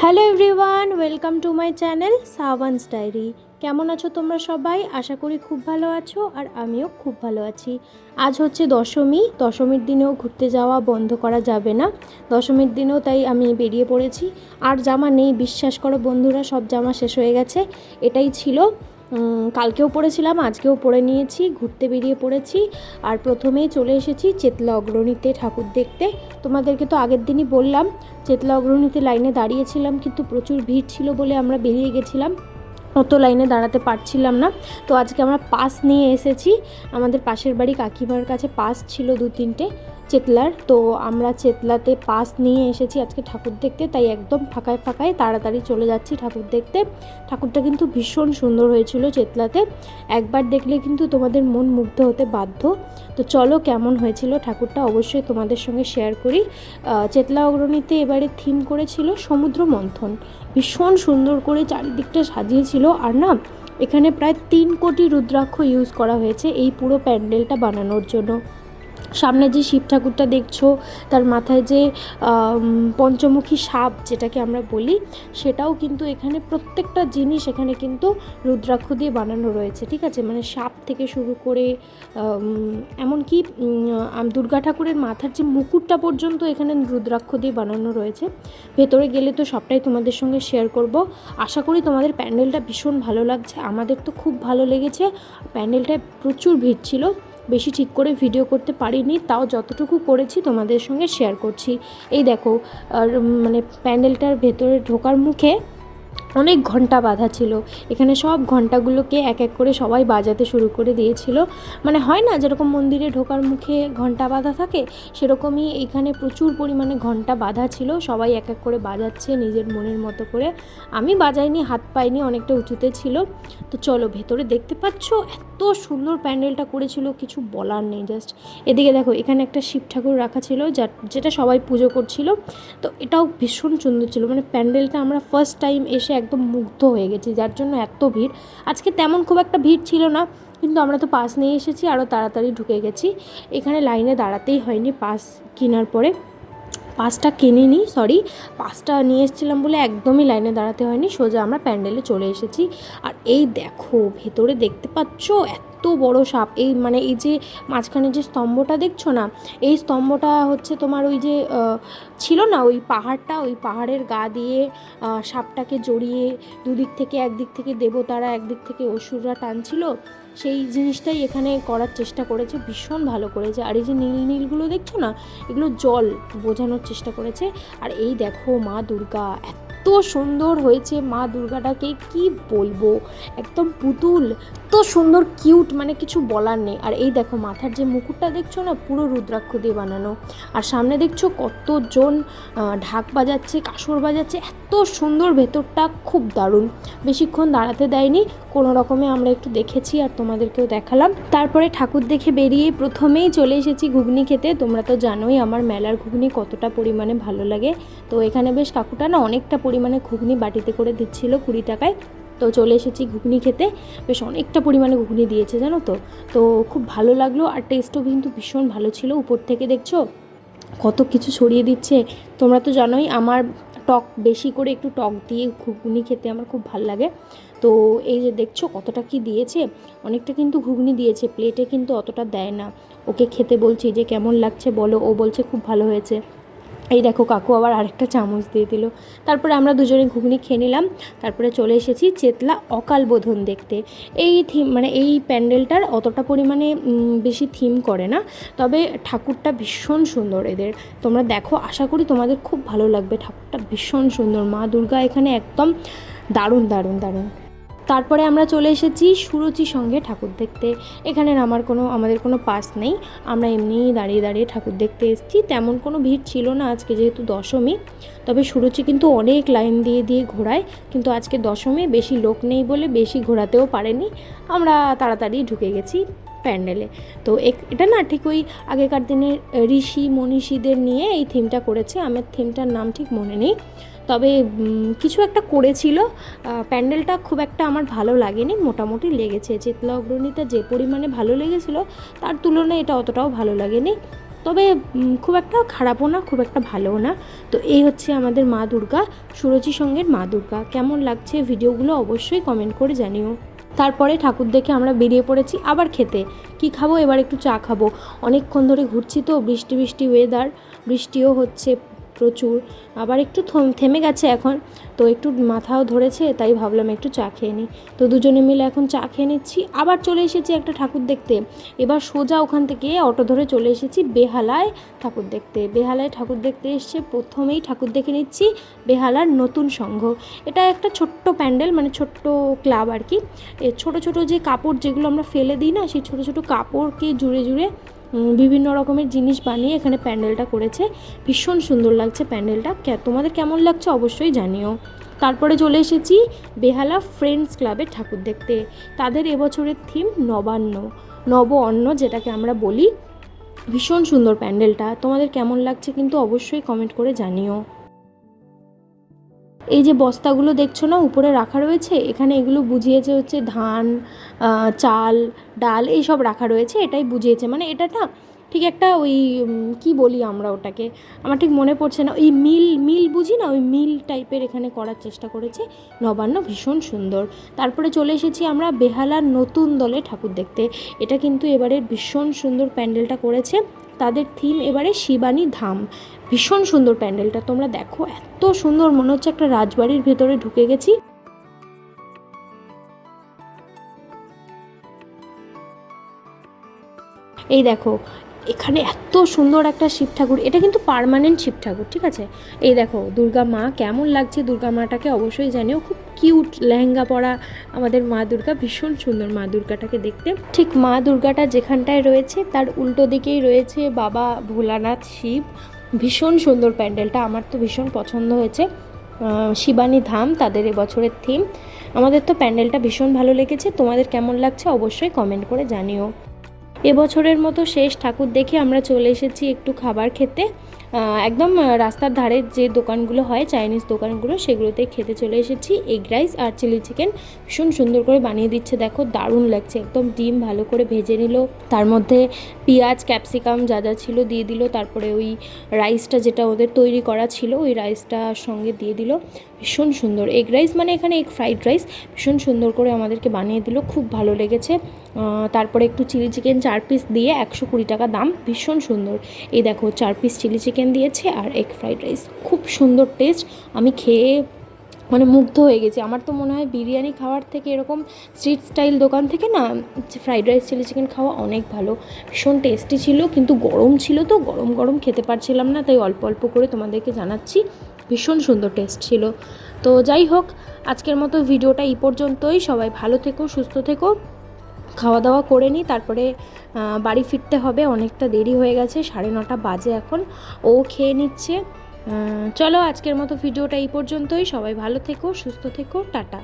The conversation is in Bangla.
Hello everyone, welcome to my channel Sawans diary. কেমন আছো তোমরা সবাই? আশা করি খুব ভালো আছো আর আমিও খুব ভালো আছি। আজ হচ্ছে দশমী, দশমীর দিনেও ঘুরতে যাওয়া বন্ধ করা যাবে না। দশমীর দিনেও তাই আমি বেরিয়ে পড়েছি। আর জামা নেই, বিশ্বাস করো বন্ধুরা, সব জামা শেষ হয়ে গেছে। এটাই ছিল কালকেও পড়েছিলাম, আজকেও পড়ে নিয়েছি, ঘুরতে বেরিয়ে পড়েছি, আর প্রথমেই চলে এসেছি চেতলা অগ্রণীতে ঠাকুর দেখতে। তোমাদেরকে তো আগের দিনই বললাম, চেতলা অগ্রণীতে লাইনে দাঁড়িয়েছিলাম, কিন্তু প্রচুর ভিড় ছিল বলে আমরা বেরিয়ে গেছিলাম। অত লাইনে দাঁড়াতে পারছিলাম না। তো আজকে আমরা পাস নিয়ে এসেছি। আমাদের পাশের বাড়ি কাকিমার কাছে পাস ছিল দু তিনটে চেতলার, তো আমরা চেতলাতে পাস নিয়ে এসেছি আজকে ঠাকুর দেখতে, তাই একদম ফাঁকায় ফাঁকায় তাড়াতাড়ি চলে যাচ্ছি ঠাকুর দেখতে। ঠাকুরটা কিন্তু ভীষণ সুন্দর হয়েছিল চেতলাতে। একবার দেখলে কিন্তু তোমাদের মন মুগ্ধ হতে বাধ্য। তো চলো কেমন হয়েছিল ঠাকুরটা অবশ্যই তোমাদের সঙ্গে শেয়ার করি। চেতলা অগ্রণীতে এবারে থিম করেছিল সমুদ্র মন্থন। ভীষণ সুন্দর করে চারিদিকটা সাজিয়েছিল। আর না, এখানে প্রায় তিন কোটি রুদ্রাক্ষ ইউজ করা হয়েছে এই পুরো প্যান্ডেলটা বানানোর জন্য। সামনে যে শিব ঠাকুরটা দেখছ, তার মাথায় যে পঞ্চমুখী সাপ যেটাকে আমরা বলি, সেটাও কিন্তু এখানে প্রত্যেকটা জিনিস এখানে কিন্তু রুদ্রাক্ষ দিয়ে বানানো রয়েছে, ঠিক আছে? মানে সাপ থেকে শুরু করে এমনকি দুর্গা ঠাকুরের মাথার যে মুকুটটা পর্যন্ত এখানে রুদ্রাক্ষ দিয়ে বানানো রয়েছে, ভেতরে গেলে তো সবটাই তোমাদের সঙ্গে শেয়ার করব। আশা করি তোমাদের প্যান্ডেলটা ভীষণ ভালো লাগছে, আমাদের তো খুব ভালো লেগেছে, প্যান্ডেলটায় প্রচুর ভিড় ছিল। বেশি ঠিক করে ভিডিও করতে পারিনি, তাও যতটুকু করেছি তোমাদের সঙ্গে শেয়ার করছি। এই দেখো, আর মানে প্যান্ডেলটার ভেতরে ঢোকার মুখে অনেক ঘণ্টা বাঁধা ছিল। এখানে সব ঘন্টাগুলোকে এক এক করে সবাই বাজাতে শুরু করে দিয়েছিল। মানে হয় না যেরকম মন্দিরে ঢোকার মুখে ঘণ্টা বাঁধা থাকে, সেরকমই এখানে প্রচুর পরিমাণে ঘণ্টা বাঁধা ছিল। সবাই এক এক করে বাজাচ্ছে নিজের মনের মতো করে। আমি বাজাইনি, হাত পাইনি, অনেকটা উঁচুতে ছিল। তো চলো ভেতরে দেখতে পাচ্ছ? এত সুন্দর প্যান্ডেলটা করেছিল, কিছু বলার নেই জাস্ট এদিকে দেখো, এখানে একটা শিব ঠাকুর রাখা ছিল যা যেটা সবাই পুজো করছিল। তো এটাও ভীষণ সুন্দর ছিল। মানে প্যান্ডেলটা আমরা ফার্স্ট টাইম এসে একদম মুগ্ধ হয়ে গেছি, যার জন্য এত ভিড়। আজকে তেমন খুব একটা ভিড় ছিল না, কিন্তু আমরা তো পাস নিয়ে এসেছি আরও তাড়াতাড়ি ঢুকে গেছি। এখানে লাইনে দাঁড়াতেই হয়নি পাস কেনার পরে। পাসটা কিনিনি সরি পাসটা নিয়ে এসেছিলাম বলে একদমই লাইনে দাঁড়াতে হয়নি, সোজা আমরা প্যান্ডেলে চলে এসেছি। আর এই দেখো, ভেতরে দেখতে পাচ্ছ এত বড় সাপ, এই মানে এই যে মাঝখানে যে স্তম্ভটা দেখছ না, এই স্তম্ভটা হচ্ছে তোমার ওই যে ছিল না ওই পাহাড়টা, ওই পাহাড়ের গা দিয়ে সাপটাকে জড়িয়ে দুদিক থেকে একদিক থেকে দেবতারা, একদিক থেকে অসুররা টানছিল। সেই জিনিসটাই এখানে করার চেষ্টা করেছে, ভীষণ ভালো করেছে। আর এই যে নীল নীলগুলো দেখছ না? এগুলো জল বোঝানোর চেষ্টা করেছে। আর এই দেখো মা দুর্গা, এত সুন্দর হয়েছে মা দুর্গাটাকে, কি বলব? একদম পুতুল, এত সুন্দর কিউট মানে কিছু বলার নেই। আর এই দেখো, মাথার যে মুকুটটা দেখছ না, পুরো রুদ্রাক্ষ দিয়ে বানানো। আর সামনে দেখছ কতজন ঢাক বাজাচ্ছে, কাসর বাজাচ্ছে, এত সুন্দর ভেতরটা, খুব দারুণ। বেশিক্ষণ দাঁড়াতে দেয়নি, কোনো রকমে আমরা একটু দেখেছি আর তোমাদেরকেও দেখালাম। তারপরে ঠাকুর দেখে বেরিয়ে প্রথমেই চলে এসেছি ঘুগনি খেতে। তোমরা তো জানোই, আমার মেলার ঘুগনি কতটা পরিমাণে ভালো লাগে। তো এখানে বেশ কাকুটা না, অনেকটা পরিমাণে ঘুগনি বাটিতে করে দিচ্ছিল কুড়ি টাকায়। তো চলে এসেছি ঘুগনি খেতে। বেশ অনেকটা পরিমাণে ঘুগনি দিয়েছে, জানো তো? তো খুব ভালো লাগল আর টেস্টও কিন্তু ভীষণ ভালো ছিল উপর থেকে, দেখছ? কত কিছু ছড়িয়ে দিচ্ছে। তোমরা তো জানোই, আমার টক বেশি করে একটু টক দিয়ে ঘুগনি খেতে আমার খুব ভালো লাগে। তো এই যে দেখছ কতটা কি দিয়েছে? অনেকটা কিন্তু ঘুগনি দিয়েছে প্লেটে কিন্তু অতটা দেয় না। ওকে খেতে বলছি যে কেমন লাগছে বলো, ও বলছে খুব ভালো হয়েছে। এই দেখো কাকু আবার আরেকটা চামচ দিয়ে দিল। তারপরে আমরা দুজনে ঘুগনি খেয়ে নিলাম। তারপরে চলে এসেছি চেতলা অকাল বোধন দেখতে। এই থিম মানে এই প্যান্ডেলটার অতটা পরিমাণে বেশি থিম করে না। তবে ঠাকুরটা ভীষণ সুন্দর এদের। তোমরা দেখো, আশা করি তোমাদের খুব ভালো লাগবে। ঠাকুরটা ভীষণ সুন্দর। মা দুর্গা এখানে একদম দারুণ দারুণ দারুণ। তারপরে আমরা চলে এসেছি সুরুচি সঙ্গে ঠাকুর দেখতে। এখানে আমার কোনো, আমাদের কোনো পাস নেই। আমরা এমনিই দাঁড়িয়ে দাঁড়িয়ে ঠাকুর দেখতে এসেছি। তেমন কোনো ভিড় ছিল না আজকে যেহেতু দশমী। তবে সুরুচি কিন্তু অনেক লাইন দিয়ে দিয়ে ঘোরায়। কিন্তু আজকে দশমী বেশি লোক নেই বলে বেশি ঘোরাতেও পারেনি। আমরা তাড়াতাড়ি ঢুকে গেছি। প্যান্ডেলে। তো এটা না ঠিক ওই আগেকার দিনের ঋষি, মনীষীদের নিয়ে এই থিমটা করেছে। আমার থিমটার নাম ঠিক মনে নেই। তবে কিছু একটা করেছিল। প্যান্ডেলটা খুব একটা আমার ভালো লাগেনি। মোটামুটি লেগেছে। চেতলা অগ্রণীটা যে পরিমাণে ভালো লেগেছিল, তার তুলনায় এটা অতটাও ভালো লাগেনি। তবে খুব একটা খারাপও না, খুব একটা ভালোও না। তো এই হচ্ছে আমাদের মা দুর্গা সুরজি সঙ্গের মা দুর্গা। কেমন লাগছে ভিডিওগুলো অবশ্যই কমেন্ট করে জানিও। তারপরে ঠাকুর দেখে আমরা বেরিয়ে পড়েছি আবার খেতে। কি খাব? এবার একটু চা খাব। অনেকক্ষণ ধরে ঘুরছি তো, বৃষ্টি বৃষ্টি ওয়েদার বৃষ্টিও হচ্ছে। প্রচুর। আবার একটু থম- গেছে এখন। তো একটু মাথাও ধরেছে, তাই ভাবলাম একটু চা খেয়ে নিই। তো দুজনে মিলে এখন চা খেয়ে নিচ্ছি। আবার চলে এসেছি একটা ঠাকুর দেখতে। এবার সোজা ওখান থেকে অটো ধরে চলে এসেছি বেহালায় ঠাকুর দেখতে। বেহালায় ঠাকুর দেখতে এসছে প্রথমেই ঠাকুর দেখে নিচ্ছি বেহালার নতুন সংঘ। এটা একটা ছোট্ট প্যান্ডেল মানে ছোট্ট ক্লাব আর কি। ছোট ছোট যে কাপড় যেগুলো আমরা ফেলে দিই না, সেই ছোট ছোট কাপড়কে জুড়ে জুড়ে বিভিন্ন রকমের জিনিস বানিয়ে এখানে প্যান্ডেলটা করেছে। ভীষণ সুন্দর লাগছে প্যান্ডেলটা। তোমাদের কেমন লাগছে অবশ্যই জানিও। তারপরে চলে এসেছি বেহালা ফ্রেন্ডস ক্লাবে ঠাকুর দেখতে। তাদের এবছরের থিম নবান্ন। নব অন্ন, যেটাকে আমরা বলি। ভীষণ সুন্দর প্যান্ডেলটা। তোমাদের কেমন লাগছে কিন্তু অবশ্যই কমেন্ট করে জানিও। এই যে বস্তাগুলো দেখছ না, উপরে রাখা রয়েছে? এখানে এগুলো বুঝিয়েছে হচ্ছে ধান চাল, ডাল, এই সব রাখা রয়েছে, এটাই বুঝিয়েছে। মানে এটা না ঠিক একটা ওই কি বলি আমরা ওটাকে? আমার ঠিক মনে পড়ছে না। ওই মিল মিল বুঝি না? ওই মিল টাইপের এখানে করার চেষ্টা করেছে। নবান্ন ভীষণ সুন্দর। তারপরে চলে এসেছি আমরা বেহালার নতুন দলে ঠাকুর দেখতে। এটা কিন্তু এবারের ভীষণ সুন্দর প্যান্ডেলটা করেছে। তাদের থিম এবারে শিবানী ধাম। ভীষণ সুন্দর প্যান্ডেলটা। তোমরা দেখো, এত সুন্দর, মনে হচ্ছে একটা রাজবাড়ির ভেতরে ঢুকে গেছি। এই দেখো, এখানে এত সুন্দর একটা শিব ঠাকুর। এটা কিন্তু পার্মানেন্ট শিব ঠাকুর, ঠিক আছে? এই দেখো, দুর্গা মা কেমন লাগছে? দুর্গা মাটাকে অবশ্যই জানিও। খুব কিউট, লেহেঙ্গা পরা আমাদের মা দুর্গা, ভীষণ সুন্দর মা দুর্গাটাকে দেখতে। ঠিক মা দুর্গাটা যেখানটায় রয়েছে, তার উল্টো দিকেই রয়েছে বাবা ভোলানাথ শিব। ভীষণ সুন্দর প্যান্ডেলটা, আমার তো ভীষণ পছন্দ হয়েছে। শিবানী ধাম, তাদের এবছরের থিম আমাদের তো প্যান্ডেলটা ভীষণ ভালো লেগেছে। তোমাদের কেমন লাগছে অবশ্যই কমেন্ট করে জানিও। এবছরের মতো শেষ ঠাকুর দেখে আমরা চলে এসেছি একটু খাবার খেতে। একদম রাস্তার ধারে যে দোকানগুলো হয়, চাইনিজ দোকানগুলো, সেগুলোতে খেতে চলে এসেছি। এগ রাইস আর চিলি চিকেন ভীষণ সুন্দর করে বানিয়ে দিচ্ছে। দেখো, দারুণ লাগছে। একদম ডিম ভালো করে ভেজে নিল। তার মধ্যে পেঁয়াজ, ক্যাপসিকাম যা যা ছিল দিয়ে দিল। তারপরে ওই রাইসটা যেটা ওদের তৈরি করা ছিল, ওই রাইসটা সঙ্গে দিয়ে দিল। ভীষণ সুন্দর। এগ রাইস মানে এখানে এগ ফ্রাইড রাইস ভীষণ সুন্দর করে আমাদেরকে বানিয়ে দিল, খুব ভালো লেগেছে। তারপরে একটু চিলি চিকেন চার পিস দিয়ে একশো কুড়ি টাকা দাম, ভীষণ সুন্দর। এই দেখো, চার পিস চিলি চিকেন দিয়েছে আর এগ ফ্রাইড রাইস খুব সুন্দর টেস্ট আমি খেয়ে মানে মুগ্ধ হয়ে গেছি। আমার তো মনে হয় বিরিয়ানি খাওয়ার থেকে এরকম স্ট্রিট স্টাইল দোকান থেকে না ফ্রাইড রাইস চিলি চিকেন খাওয়া অনেক ভালো। ভীষণ টেস্টি ছিল, কিন্তু গরম ছিল তো, গরম গরম খেতে পারছিলাম না, তাই অল্প অল্প করে তোমাদেরকে জানাচ্ছি। ভীষণ সুন্দর টেস্ট ছিল। তো যাই হোক, আজকের মতো ভিডিওটা এই পর্যন্তই। সবাই ভালো থেকো, সুস্থ থেকো। খাওয়া দাওয়া করে নিই তারপরে বাড়ি ফিরতে হবে, অনেকটা দেরি হয়ে গেছে, সাড়ে নটা বাজে এখন। ও খেয়ে নিচ্ছে। চলো আজকের মতো ভিডিওটা এই পর্যন্তই। সবাই ভালো থেকো, সুস্থ থেকো, টাটা।